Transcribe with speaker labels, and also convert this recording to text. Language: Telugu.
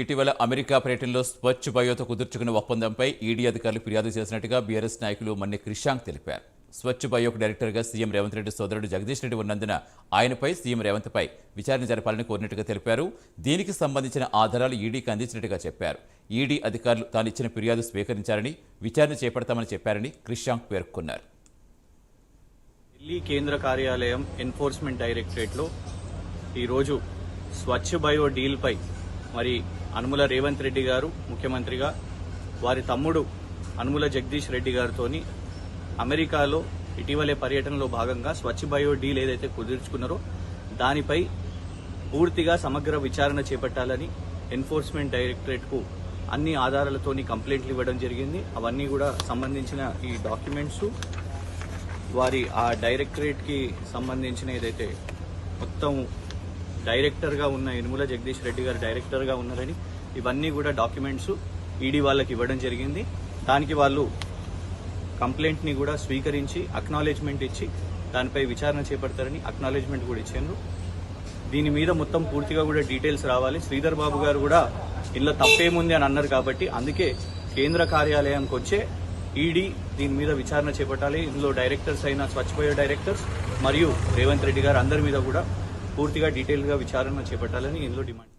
Speaker 1: ఇటీవల అమెరికా పర్యటనలో స్వచ్ఛ బయోతో కుదుర్చుకున్న ఒప్పందంపై ఈడీ అధికారులు ఫిర్యాదు చేసినట్టుగా బీఆర్ఎస్ నాయకులు మన్ని క్రిషాంక్ తెలిపారు. స్వచ్ఛ బయోకు డైరెక్టర్గా సీఎం రేవంత్ రెడ్డి సోదరుడు జగదీష్ రెడ్డి ఉన్నందున ఆయనపై సీఎం రేవంత్పై విచారణ జరపాలని కోరినట్టుగా తెలిపారు. దీనికి సంబంధించిన ఆధారాలు ఈడీకి అందించినట్టుగా చెప్పారు. ఈడీ అధికారులు తాను ఇచ్చిన ఫిర్యాదు స్వీకరించారని విచారణ చేపడతామని చెప్పారని క్రిషాంక్ పేర్కొన్నారు.
Speaker 2: ఢిల్లీ కేంద్ర కార్యాలయం ఎన్ఫోర్స్మెంట్ డైరెక్టరేట్లో ఈరోజు స్వచ్ఛ బయో డీల్పై మరి అనుముల రేవంత్ రెడ్డి గారు ముఖ్యమంత్రిగా వారి తమ్ముడు అనుముల జగదీష్ రెడ్డి గారితోని అమెరికాలో ఇటీవలే పర్యటనలో భాగంగా స్వచ్ఛ బయో డీల్ ఏదైతే కుదుర్చుకున్నారో దానిపై పూర్తిగా సమగ్ర విచారణ చేపట్టాలని ఎన్ఫోర్స్మెంట్ డైరెక్టరేట్కు అన్ని ఆధారాలతోని కంప్లైంట్లు ఇవ్వడం జరిగింది. అవన్నీ కూడా సంబంధించిన ఈ డాక్యుమెంట్స్ వారి ఆ డైరెక్టరేట్కి సంబంధించిన ఏదైతే మొత్తం డైరెక్టర్గా ఉన్న ఇనుముల జగదీష్ రెడ్డి గారు డైరెక్టర్గా ఉన్నారని ఇవన్నీ కూడా డాక్యుమెంట్స్ ఈడీ వాళ్ళకి ఇవ్వడం జరిగింది. దానికి వాళ్ళు కంప్లైంట్ని కూడా స్వీకరించి అక్నాలెడ్జ్మెంట్ ఇచ్చి దానిపై విచారణ చేపడతారని అక్నాలెడ్జ్మెంట్ కూడా ఇచ్చారు. దీని మీద మొత్తం పూర్తిగా కూడా డీటెయిల్స్ రావాలి. శ్రీధర్ బాబు గారు కూడా ఇందులో తప్పేముంది అని అన్నారు కాబట్టి అందుకే కేంద్ర కార్యాలయానికి వచ్చే ఈడీ దీని మీద విచారణ చేపట్టాలి. ఇందులో డైరెక్టర్స్ అయిన స్వచ్ఛపోయే డైరెక్టర్స్ మరియు రేవంత్ రెడ్డి గారు అందరి మీద కూడా పూర్తిగా డీటెయిల్గా విచారణ చేపట్టాలని ఇందులో డిమాండ్